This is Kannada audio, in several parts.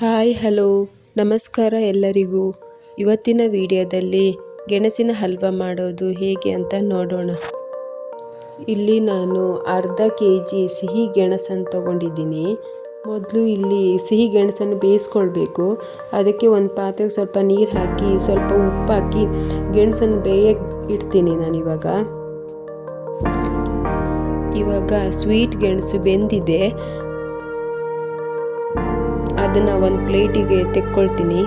Hi, hello. ನಮಸ್ಕಾರ ಎಲ್ಲರಿಗೂ. ಇವತ್ತಿನ ವಿಡಿಯೋದಲ್ಲಿ ಗೆಣಸಿನ ಹಲ್ವ ಮಾಡೋದು ಹೇಗೆ ಅಂತ ನೋಡೋಣ. ಇಲ್ಲಿ ನಾನು ಅರ್ಧ ಕೆ ಜಿ ಸಿಹಿ ಗೆಣಸನ್ನು ತಗೊಂಡಿದ್ದೀನಿ. ಮೊದಲು ಇಲ್ಲಿ ಸಿಹಿ ಗೆಣಸನ್ನು ಬೇಯಿಸ್ಕೊಳ್ಬೇಕು. ಅದಕ್ಕೆ ಒಂದು ಪಾತ್ರೆಗೆ ಸ್ವಲ್ಪ ನೀರು ಹಾಕಿ, ಸ್ವಲ್ಪ ಉಪ್ಪು ಹಾಕಿ ಗೆಣಸನ್ನು ಬೇಯಕ್ಕೆ ಇಡ್ತೀನಿ ನಾನಿವಾಗ ಇವಾಗ ಸ್ವೀಟ್ ಗೆಣಸು ಬೆಂದಿದೆ. ಅದನ್ನು ಒಂದು ಪ್ಲೇಟಿಗೆ ತೆಕ್ಕೊಳ್ತೀನಿ.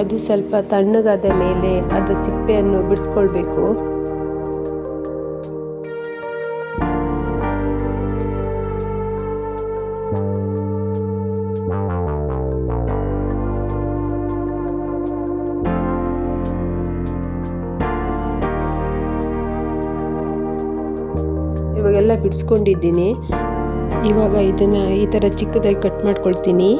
ಅದು ಸ್ವಲ್ಪ ತಣ್ಣಗಾದ ಮೇಲೆ ಅದರ ಸಿಪ್ಪೆಯನ್ನು ಬಿಡಿಸ್ಕೊಳ್ಬೇಕು. ಇವಾಗೆಲ್ಲ ಬಿಡಿಸ್ಕೊಂಡಿದ್ದೀನಿ. ಇವಾಗ ಇದನ್ನು ಈ ಥರ ಚಿಕ್ಕದಾಗಿ ಕಟ್ ಮಾಡ್ಕೊಳ್ತೀನಿ.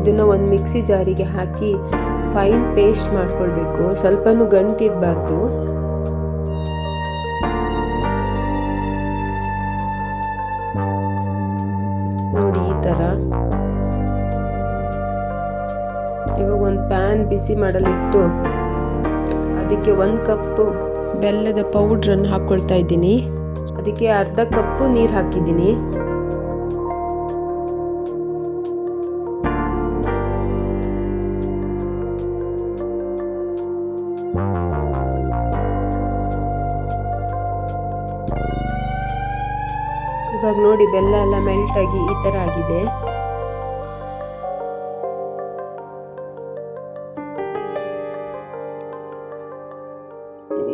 ಇದನ್ನು ಒಂದು ಮಿಕ್ಸಿ ಜಾರಿಗೆ ಹಾಕಿ ಫೈನ್ ಪೇಸ್ಟ್ ಮಾಡ್ಕೊಳ್ಬೇಕು. ಸ್ವಲ್ಪನೂ ಗಂಟಿರಬಾರ್ದು. ಥರ ಇವಾಗ ಒಂದು ಪ್ಯಾನ್ ಬಿಸಿ ಮಾಡಲಿಟ್ಟು ಅದಕ್ಕೆ ಒಂದು ಕಪ್ಪು ಬೆಲ್ಲದ ಪೌಡ್ರನ್ನು ಹಾಕ್ಕೊಳ್ತಾ ಇದ್ದೀನಿ. ಅದಕ್ಕೆ ಅರ್ಧ ಕಪ್ಪು ನೀರು ಹಾಕಿದ್ದೀನಿ. ಇವಾಗ ನೋಡಿ ಬೆಲ್ಲ ಎಲ್ಲ ಮೆಲ್ಟ್ ಆಗಿ ಈ ಥರ ಆಗಿದೆ.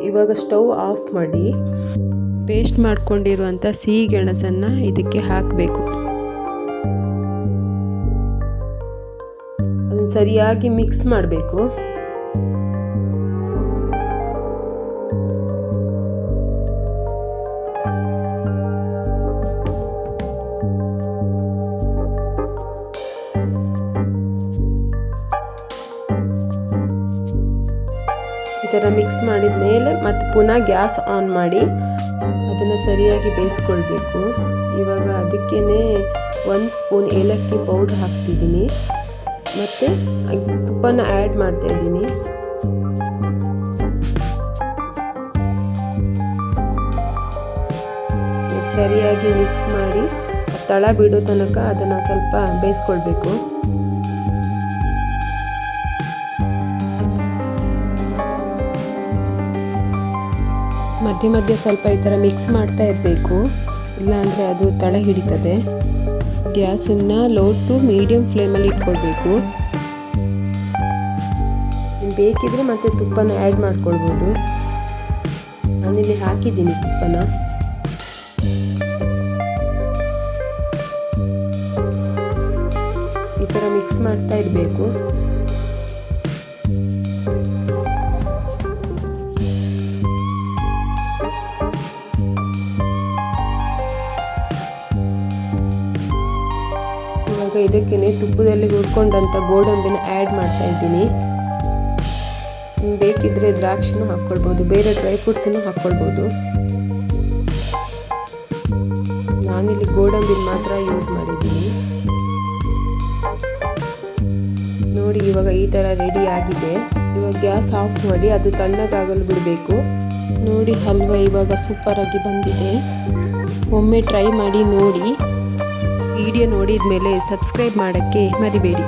ಇವಾಗ ಸ್ಟವ್ ಆಫ್ ಮಾಡಿ ಪೇಸ್ಟ್ ಮಾಡ್ಕೊಂಡಿರುವಂಥ ಸಿಹಿ ಗೆಣಸನ್ನು ಇದಕ್ಕೆ ಹಾಕಬೇಕು. ಅದನ್ನು ಸರಿಯಾಗಿ ಮಿಕ್ಸ್ ಮಾಡಬೇಕು. ಥರ ಮಿಕ್ಸ್ ಮಾಡಿದ ಮೇಲೆ ಮತ್ತು ಪುನಃ ಗ್ಯಾಸ್ ಆನ್ ಮಾಡಿ ಅದನ್ನು ಸರಿಯಾಗಿ ಬೇಯಿಸ್ಕೊಳ್ಬೇಕು. ಇವಾಗ ಅದಕ್ಕೇ ಒಂದು ಸ್ಪೂನ್ ಏಲಕ್ಕಿ ಪೌಡ್ರ್ ಹಾಕ್ತಿದ್ದೀನಿ. ಮತ್ತು ತುಪ್ಪನ ಆ್ಯಡ್ ಮಾಡ್ತಾ ಇದ್ದೀನಿ. ಸರಿಯಾಗಿ ಮಿಕ್ಸ್ ಮಾಡಿ, ತಳ ಬಿಡೋ ತನಕ ಅದನ್ನು ಸ್ವಲ್ಪ ಬೇಯಿಸ್ಕೊಳ್ಬೇಕು. ಮಧ್ಯೆ ಮಧ್ಯೆ ಸ್ವಲ್ಪ ಈ ಥರ ಮಿಕ್ಸ್ ಮಾಡ್ತಾ ಇರಬೇಕು. ಇಲ್ಲಾಂದರೆ ಅದು ತಳ ಹಿಡಿತದೆ. ಗ್ಯಾಸನ್ನು ಲೋ ಟು ಮೀಡಿಯಮ್ ಫ್ಲೇಮಲ್ಲಿ ಇಟ್ಕೊಳ್ಬೇಕು. ಬೇಕಿದ್ರೆ ಮತ್ತೆ ತುಪ್ಪನ ಆ್ಯಡ್ ಮಾಡ್ಕೊಳ್ಬೋದು. ನಾನಿಲ್ಲಿ ಹಾಕಿದ್ದೀನಿ ತುಪ್ಪನ. ಈ ಥರ ಮಿಕ್ಸ್ ಮಾಡ್ತಾ ಇರಬೇಕು. ಇವಾಗ ಇದಕ್ಕೇ ತುಪ್ಪದಲ್ಲಿ ಹುರ್ಕೊಂಡಂಥ ಗೋಡಂಬಿನ ಆ್ಯಡ್ ಮಾಡ್ತಾ ಇದ್ದೀನಿ. ಬೇಕಿದ್ರೆ ದ್ರಾಕ್ಷಿನೂ ಹಾಕ್ಕೊಳ್ಬೋದು, ಬೇರೆ ಡ್ರೈ ಫ್ರೂಟ್ಸನ್ನು ಹಾಕ್ಕೊಳ್ಬೋದು. ನಾನಿಲ್ಲಿ ಗೋಡಂಬಿನ ಮಾತ್ರ ಯೂಸ್ ಮಾಡಿದ್ದೀನಿ. ನೋಡಿ ಇವಾಗ ಈ ಥರ ರೆಡಿ ಆಗಿದೆ. ಇವಾಗ ಗ್ಯಾಸ್ ಆಫ್ ಮಾಡಿ ಅದು ತಣ್ಣಗಾಗಲು ಬಿಡಬೇಕು. ನೋಡಿ ಹಲ್ವಾ ಇವಾಗ ಸೂಪರಾಗಿ ಬಂದಿದೆ. ಒಮ್ಮೆ ಟ್ರೈ ಮಾಡಿ ನೋಡಿ. ವಿಡಿಯೋ ನೋಡಿದ ಮೇಲೆ ಸಬ್ಸ್ಕ್ರೈಬ್ ಮಾಡೋಕ್ಕೆ ಮರಿಬೇಡಿ.